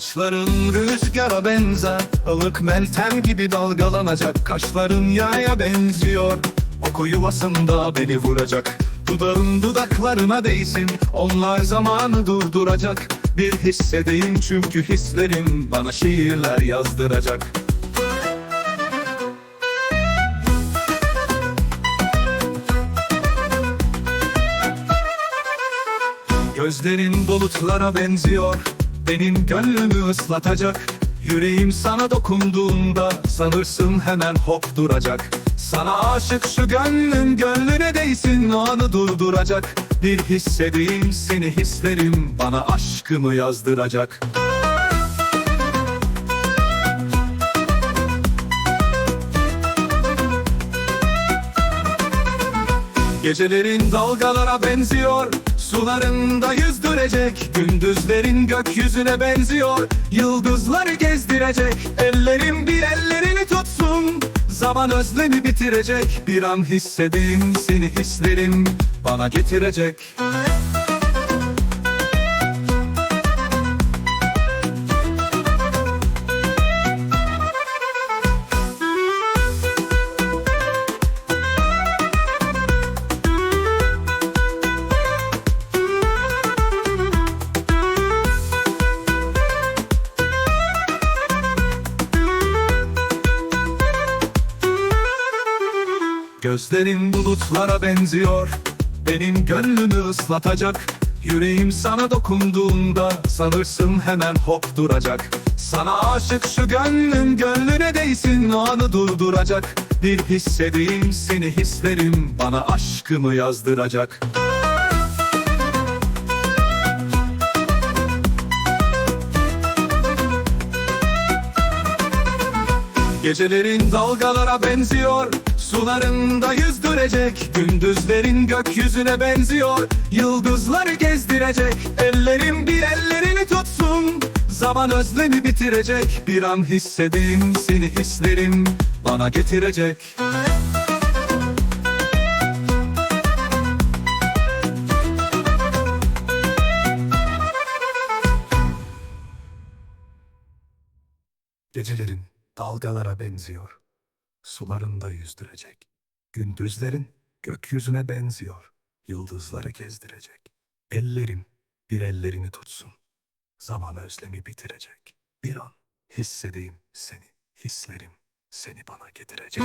Saçların rüzgara benzer ılık meltem gibi dalgalanacak. Kaşların yaya benziyor Oku yuvasında beni vuracak. Dudağın dudaklarına değsin Onlar zamanı durduracak. Bir hissedeyim çünkü hislerim Bana şiirler yazdıracak. Gözlerin bulutlara benziyor Benim gönlümü ıslatacak Yüreğim sana dokunduğunda Sanırsın hemen hop duracak. Sana aşık şu gönlüm gönlüne değsin Anı durduracak. Bir hissedeyim seni hislerim Bana aşkımı yazdıracak Gecelerin dalgalara benziyor Sularında yüzdürecek Gündüzlerin gökyüzüne benziyor Yıldızları gezdirecek Ellerim bir ellerini tutsun Zaman özlemi bitirecek Bir an hissedeyim seni hislerim Bana getirecek Gözlerin bulutlara benziyor. Benim gönlümü ıslatacak. Yüreğim sana dokunduğunda Sanırsın hemen hop duracak. Sana aşık şu gönlüm gönlüne değsin Anı durduracak. Bir hissedeyim seni hislerim Bana aşkımı yazdıracak Gecelerin dalgalara benziyor Sularında yüzdürecek Gündüzlerin gökyüzüne benziyor Yıldızları gezdirecek. Ellerim bir ellerini tutsun Zaman özlemi bitirecek. Bir an hissedeyim seni hislerim Bana getirecek. Gecelerin dalgalara benziyor. Sularında yüzdürecek. Gündüzlerin gökyüzüne benziyor. Yıldızları gezdirecek. Ellerim bir ellerini tutsun. Zaman özlemi bitirecek. Bir an hissedeyim seni, hislerim seni bana getirecek.